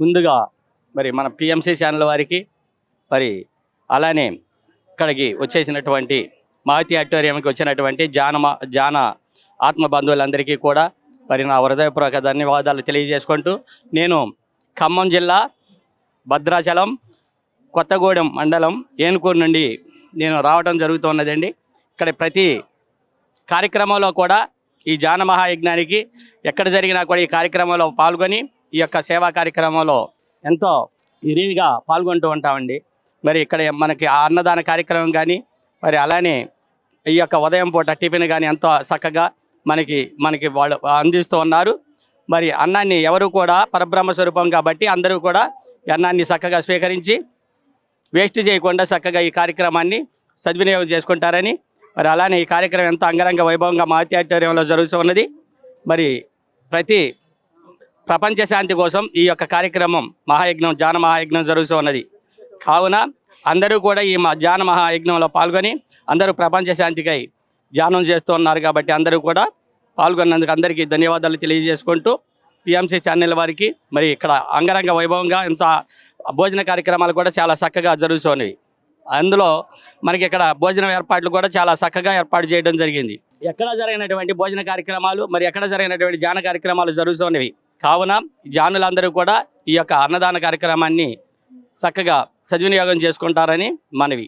ముందుగా మరి మన పిఎంసీ ఛానల్ వారికి మరి అలానే ఇక్కడికి వచ్చేసినటువంటి మహతి ఆడిటోరియంకి వచ్చినటువంటి జాన జాన ఆత్మ బంధువులందరికీ కూడా మరి నా హృదయపూర్వక ధన్యవాదాలు తెలియజేసుకుంటూ నేను ఖమ్మం జిల్లా భద్రాచలం కొత్తగూడెం మండలం ఏనుకూరు నుండి నేను రావడం జరుగుతున్నదండి. ఇక్కడ ప్రతి కార్యక్రమంలో కూడా ఈ జాన మహాయజ్ఞానికి ఎక్కడ జరిగినా కూడా ఈ కార్యక్రమంలో పాల్గొని ఈ యొక్క సేవా కార్యక్రమంలో ఎంతో ఇరివిగా పాల్గొంటూ ఉంటామండి. మరి ఇక్కడ మనకి ఆ అన్నదాన కార్యక్రమం కానీ మరి అలానే ఈ యొక్క ఉదయం పూట టిఫిన్ కానీ ఎంతో చక్కగా మనకి మనకి వాళ్ళు అందిస్తూ ఉన్నారు. మరి అన్నాన్ని ఎవరు కూడా పరబ్రహ్మ స్వరూపం కాబట్టి అందరూ కూడా అన్నాన్ని చక్కగా స్వీకరించి వేస్ట్ చేయకుండా చక్కగా ఈ కార్యక్రమాన్ని సద్వినియోగం చేసుకుంటారని మరి అలానే ఈ కార్యక్రమం ఎంతో అంగరంగ వైభవంగా మాతి ఆడిటోరియంలో జరుగుతూ ఉన్నది. మరి ప్రతి ప్రపంచ శాంతి కోసం ఈ యొక్క కార్యక్రమం మహాయజ్ఞం జాన మహాయజ్ఞం జరుగుతూ ఉన్నది. కావున అందరూ కూడా ఈ జాన మహాయజ్ఞంలో పాల్గొని అందరూ ప్రపంచ శాంతికై ధ్యానం చేస్తూ ఉన్నారు కాబట్టి అందరూ కూడా పాల్గొన్నందుకు అందరికీ ధన్యవాదాలు తెలియజేసుకుంటూ పిఎంసి ఛానల్ వారికి మరి ఇక్కడ అంగరంగ వైభవంగా ఇంత భోజన కార్యక్రమాలు కూడా చాలా చక్కగా జరుగుతున్నవి అందులో మనకి ఇక్కడ భోజనం ఏర్పాట్లు కూడా చాలా చక్కగా ఏర్పాటు చేయడం జరిగింది. ఎక్కడ జరిగినటువంటి భోజన కార్యక్రమాలు మరి ఎక్కడ జరిగినటువంటి జాన కార్యక్రమాలు జరుగుతున్నవి కావున జానులందరూ కూడా ఈ యొక్క అన్నదాన కార్యక్రమాన్ని చక్కగా సద్వినియోగం చేసుకుంటారని మనవి.